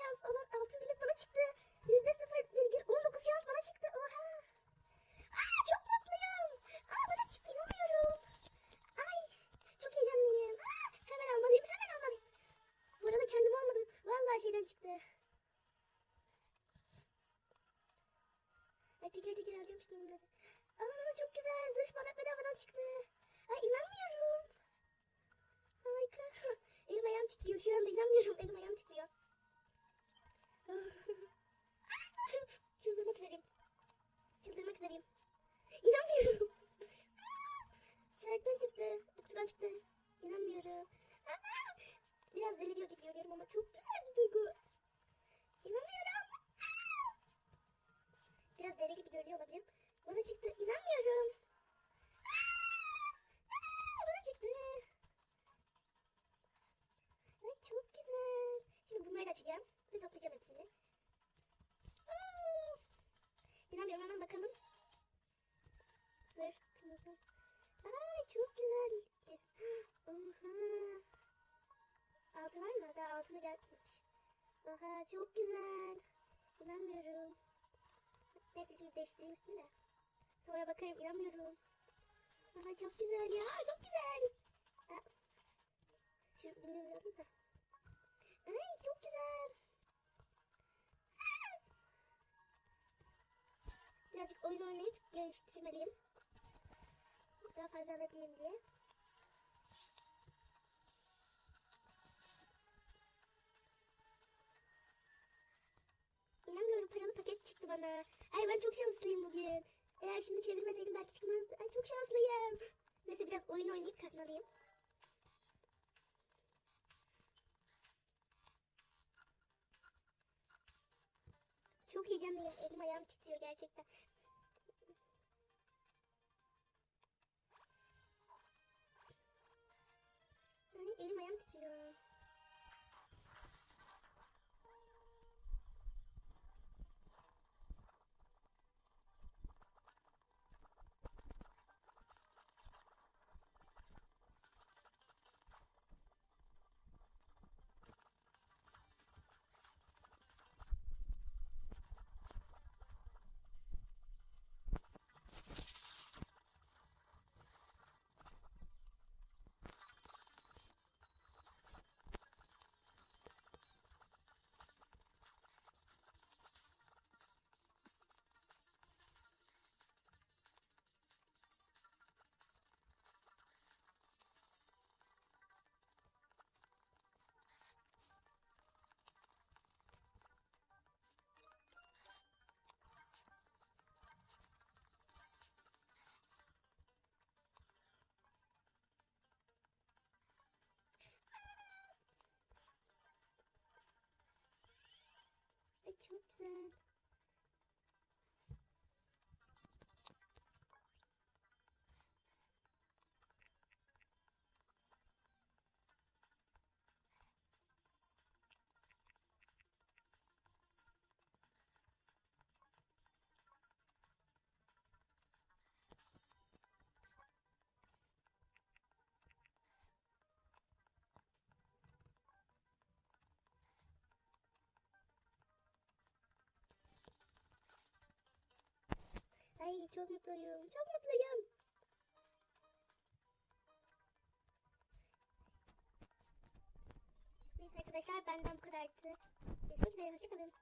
şans olan altın bilet bana çıktı. Yüzde sıfır virgül on dokuz şans bana çıktı. Oha. Aa, çok mutluyum. Aa, bana çıktı inanmıyorum. Ay çok heyecanlıyım. Aa, hemen almalıyım hemen almalıyım. Bu arada kendim almadım. Vallahi şeyden çıktı. Ay teker teker alacağım şimdi bunları. Aman ama çok güzel. Zırh bana bedavadan çıktı. Kutudan çıktı. İnanmıyorum. Biraz deliriyor gibi görüyorum ama çok güzel bir duygu. İnanmıyorum. Biraz deli gibi görünüyor olabilirim. Bana çıktı. İnanmıyorum. Bana çıktı. Ay çok güzel. Şimdi bunları da açacağım. Ve toplayacağım hepsini. Aa! İnanmıyorum hemen bakalım. Sırtımıza. Ay çok güzel. Kes- Oha. Altı var mı? Daha altını gelmemiş. Aha çok güzel. İnanmıyorum. Neyse şimdi değiştireyim üstünü de. Sonra bakarım inanmıyorum. Aha çok güzel ya çok güzel. Aa, şu ünlü alayım da. Ay çok güzel. Aa! Birazcık oyun oynayıp geliştirmeliyim. Daha fazla alabileyim diye. Bana. Ay ben çok şanslıyım bugün. Eğer şimdi çevirmeseydim belki çıkmazdı. Ay çok şanslıyım. Neyse biraz oyun oynayıp kasmalıyım. Çok heyecanlıyım. Elim ayağım titriyor gerçekten. Çok güzel. Ay çok mutluyum. Çok mutluyum. Neyse arkadaşlar benden bu kadardı. Görüşmek üzere. Hoşçakalın.